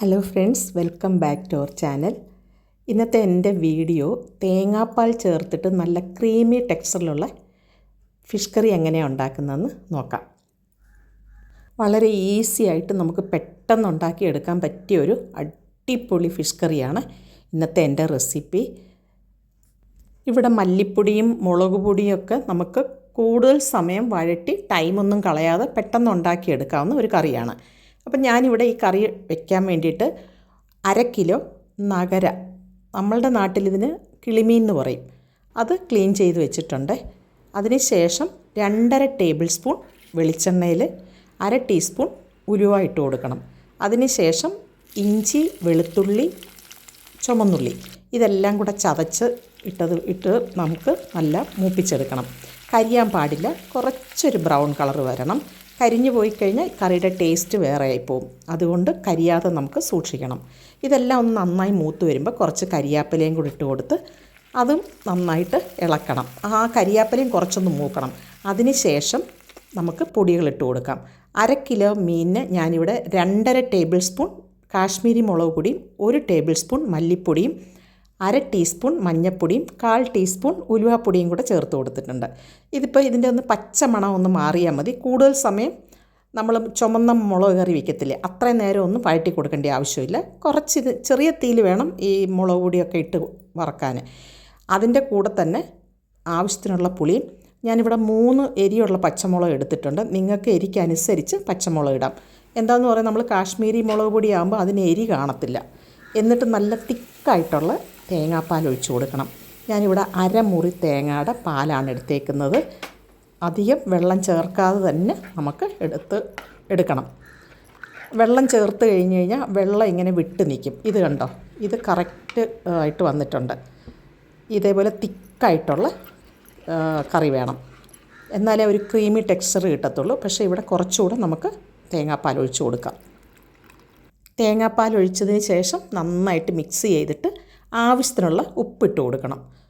Hello friends welcome back to our channel ഇന്നത്തെ എന്റെ video തേങ്ങാപ്പാൽ ചേർത്തിട്ട് നല്ല ക്രീമി ടെക്സ്ചറിലുള്ള ഫിഷ് കറി എങ്ങനെയാണ് ഉണ്ടാക്കുന്നതെന്ന് നോക്കാം. വളരെ ഈസി ആയിട്ട് നമുക്ക് പെട്ടെന്ന് ഉണ്ടാക്കിയെടുക്കാൻ പറ്റിയ ഒരു അടിപൊളി ഫിഷ് കറിയാണ് ഇന്നത്തെ എന്റെ റെസിപ്പി ഇവിടെ മല്ലിപ്പൊടിയും മുളക് പൊടിയും ഒക്കെ നമുക്ക് കൂടുതൽ സമയം വഴറ്റി ടൈമൊന്നും കളയാതെ പെട്ടെന്ന് ഉണ്ടാക്കിയെടുക്കാവുന്ന ഒരു കറിയാണ് അപ്പം ഞാനിവിടെ ഈ കറി വെക്കാൻ വേണ്ടിയിട്ട് അര കിലോ നഗര നമ്മളുടെ നാട്ടിലിതിന് കിളിമീൻ എന്ന് പറയും. അത് ക്ലീൻ ചെയ്ത് വെച്ചിട്ടുണ്ട്. അതിന് ശേഷം രണ്ടര ടേബിൾ സ്പൂൺ വെളിച്ചെണ്ണയിൽ അര ടീസ്പൂൺ ഉലുവ ഇട്ട് കൊടുക്കണം. അതിന് ശേഷം ഇഞ്ചി വെളുത്തുള്ളി ചുമന്നുള്ളി ഇതെല്ലാം കൂടെ ചതച്ച് ഇട്ടത് ഇട്ട് നമുക്ക് നല്ല മൂപ്പിച്ചെടുക്കണം. കരിയാൻ പാടില്ല. കുറച്ചൊരു ബ്രൗൺ കളർ വരണം. കരിഞ്ഞു പോയി കഴിഞ്ഞാൽ കറിയുടെ ടേസ്റ്റ് വേറെ ആയിപ്പോവും അതുകൊണ്ട് കരിയാതെ നമുക്ക് സൂക്ഷിക്കണം. ഇതെല്ലാം ഒന്ന് നന്നായി മൂത്ത് വരുമ്പോൾ കുറച്ച് കരിയാപ്പിലയും കൂടി ഇട്ട് കൊടുത്ത് അതും നന്നായിട്ട് ഇളക്കണം. ആ കരിയാപ്പലയും കുറച്ചൊന്ന് മൂക്കണം. അതിന് ശേഷം നമുക്ക് പൊടികളിട്ട് കൊടുക്കാം. അര കിലോ മീനിന് ഞാനിവിടെ രണ്ടര ടേബിൾ സ്പൂൺ കാശ്മീരി മുളക് പൊടിയും ഒരു ടേബിൾ സ്പൂൺ മല്ലിപ്പൊടിയും അര ടീസ്പൂൺ മഞ്ഞൾപ്പൊടിയും കാൽ ടീസ്പൂൺ ഉലുവാപ്പൊടിയും കൂടെ ചേർത്ത് കൊടുത്തിട്ടുണ്ട്. ഇതിപ്പോൾ ഇതിന്റെ ഒന്ന് പച്ച മണം ഒന്ന് മാറിയാൽ മതി. കൂടുതൽ സമയം നമ്മൾ ചുമന്ന മുളക് കറി വയ്ക്കത്തില്ലേ അത്രയും നേരം ഒന്നും വഴറ്റി കൊടുക്കേണ്ട ആവശ്യമില്ല. കുറച്ച് ഇത് ചെറിയ തീയിൽ വേണം ഈ മുളക് പൊടിയൊക്കെ ഇട്ട് വറക്കാൻ. അതിന്റെ കൂടെ തന്നെ ആവശ്യത്തിനുള്ള പുളിയും ഞാനിവിടെ മൂന്ന് എരിയുള്ള പച്ചമുളക് എടുത്തിട്ടുണ്ട്. നിങ്ങൾക്ക് എരിക്കനുസരിച്ച് പച്ചമുളക് ഇടാം. എന്താണെന്ന് പറയുക നമ്മൾ കാശ്മീരി മുളക് പൊടിയാകുമ്പോൾ അതിന് എരി കാണത്തില്ല. എന്നിട്ട് നല്ല തിക്കായിട്ടുള്ള തേങ്ങാപ്പാൽ ഒഴിച്ച് കൊടുക്കണം. ഞാനിവിടെ അരമുറി തേങ്ങയുടെ പാലാണ് എടുത്തേക്കുന്നത്. അധികം വെള്ളം ചേർക്കാതെ തന്നെ നമുക്ക് എടുത്ത് എടുക്കണം. വെള്ളം ചേർത്ത് കഴിഞ്ഞ് കഴിഞ്ഞാൽ വെള്ളം ഇങ്ങനെ വിട്ട് നിൽക്കും. ഇത് കണ്ടോ? ഇത് കറക്റ്റ് ആയിട്ട് വന്നിട്ടുണ്ട്. ഇതേപോലെ തിക്കായിട്ടുള്ള കറി വേണം. എന്നാലേ ഒരു ക്രീമി ടെക്സ്ചർ കിട്ടത്തുള്ളൂ. പക്ഷേ ഇവിടെ കുറച്ചുകൂടെ നമുക്ക് തേങ്ങാപ്പാൽ ഒഴിച്ച് കൊടുക്കാം. തേങ്ങാപ്പാൽ ഒഴിച്ചതിന് ശേഷം നന്നായിട്ട് മിക്സ് ചെയ്തിട്ട് ആവശ്യത്തിനുള്ള ഉപ്പിട്ട് കൊടുക്കണം.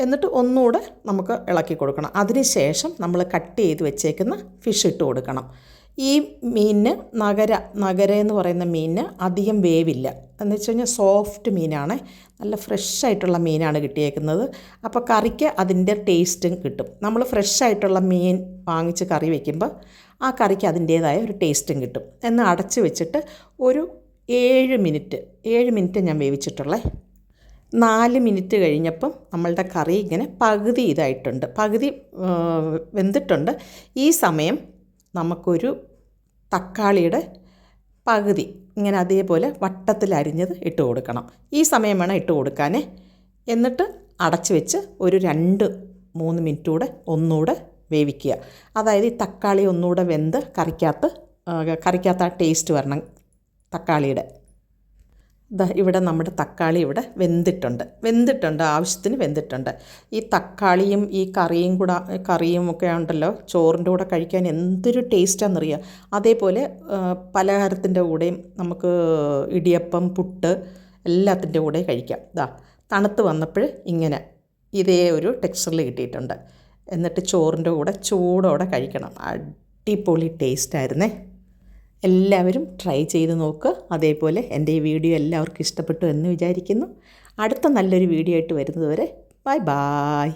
എന്നിട്ട് ഒന്നുകൂടെ നമുക്ക് ഇളക്കി കൊടുക്കണം. അതിന് ശേഷം നമ്മൾ കട്ട് ചെയ്ത് വെച്ചേക്കുന്ന ഫിഷ് ഇട്ട് കൊടുക്കണം. ഈ മീനിന് നഗര നഗര എന്ന് പറയുന്ന മീനിന് അധികം വേവില്ല. എന്ന് വെച്ച് കഴിഞ്ഞാൽ സോഫ്റ്റ് മീനാണ്. നല്ല ഫ്രഷ് ആയിട്ടുള്ള മീനാണ് കിട്ടിയേക്കുന്നത്. അപ്പോൾ കറിക്ക് അതിന്റെ ടേസ്റ്റും കിട്ടും. നമ്മൾ ഫ്രഷ് ആയിട്ടുള്ള മീൻ വാങ്ങിച്ച് കറി വയ്ക്കുമ്പോൾ ആ കറിക്ക് അതിന്റേതായ ഒരു ടേസ്റ്റും കിട്ടും. എന്ന് അടച്ച് വെച്ചിട്ട് ഒരു ഏഴ് മിനിറ്റ് ഏഴ് മിനിറ്റ് ഞാൻ വേവിച്ചിട്ടുള്ളേ. നാല് മിനിറ്റ് കഴിഞ്ഞപ്പം നമ്മളുടെ കറി ഇങ്ങനെ പകുതി ഇതായിട്ടുണ്ട്. പകുതി വെന്തിട്ടുണ്ട്. ഈ സമയം നമുക്കൊരു തക്കാളിയുടെ പകുതി ഇങ്ങനെ അതേപോലെ വട്ടത്തിൽ അരിഞ്ഞത് ഇട്ട് കൊടുക്കണം. ഈ സമയം വേണം ഇട്ട് കൊടുക്കാനേ. എന്നിട്ട് അടച്ച് വെച്ച് ഒരു രണ്ട് മൂന്ന് മിനിറ്റ് കൂടെ ഒന്നുകൂടെ വേവിക്കുക. അതായത് ഈ തക്കാളി ഒന്നുകൂടെ വെന്ത് കറിക്കകത്ത് കറിക്കകത്ത് ആ ടേസ്റ്റ് വരണം. തക്കാളിയുടെ. ഇവിടെ നമ്മുടെ തക്കാളി ഇവിടെ വെന്തിട്ടുണ്ട്. വെന്തിട്ടുണ്ട് ആവശ്യത്തിന് വെന്തിട്ടുണ്ട്. ഈ തക്കാളിയും ഈ കറിയും കൂടെ കറിയും ഒക്കെ ഉണ്ടല്ലോ ചോറിന്റെ കൂടെ കഴിക്കാൻ എന്തൊരു ടേസ്റ്റാണെന്നറിയാം അതേപോലെ പലഹാരത്തിന്റെ കൂടെയും നമുക്ക് ഇടിയപ്പം പുട്ട് എല്ലാത്തിന്റെ കൂടെ കഴിക്കാം. ഇതാ തണുത്ത് വന്നപ്പോൾ ഇങ്ങനെ ഇതേ ഒരു ടെക്സ്ചറിൽ കിട്ടിയിട്ടുണ്ട്. എന്നിട്ട് ചോറിന്റെ കൂടെ ചൂടോടെ കഴിക്കണം. അടിപൊളി ടേസ്റ്റായിരുന്നേ. എല്ലാവരും ട്രൈ ചെയ്ത് നോക്കുക അതേപോലെ എന്റെ ഈ വീഡിയോ എല്ലാവർക്കും ഇഷ്ടപ്പെട്ടു എന്ന് വിചാരിക്കുന്നു. അടുത്ത നല്ലൊരു വീഡിയോ ആയിട്ട് വരുന്നതുവരെ ബൈ ബായ്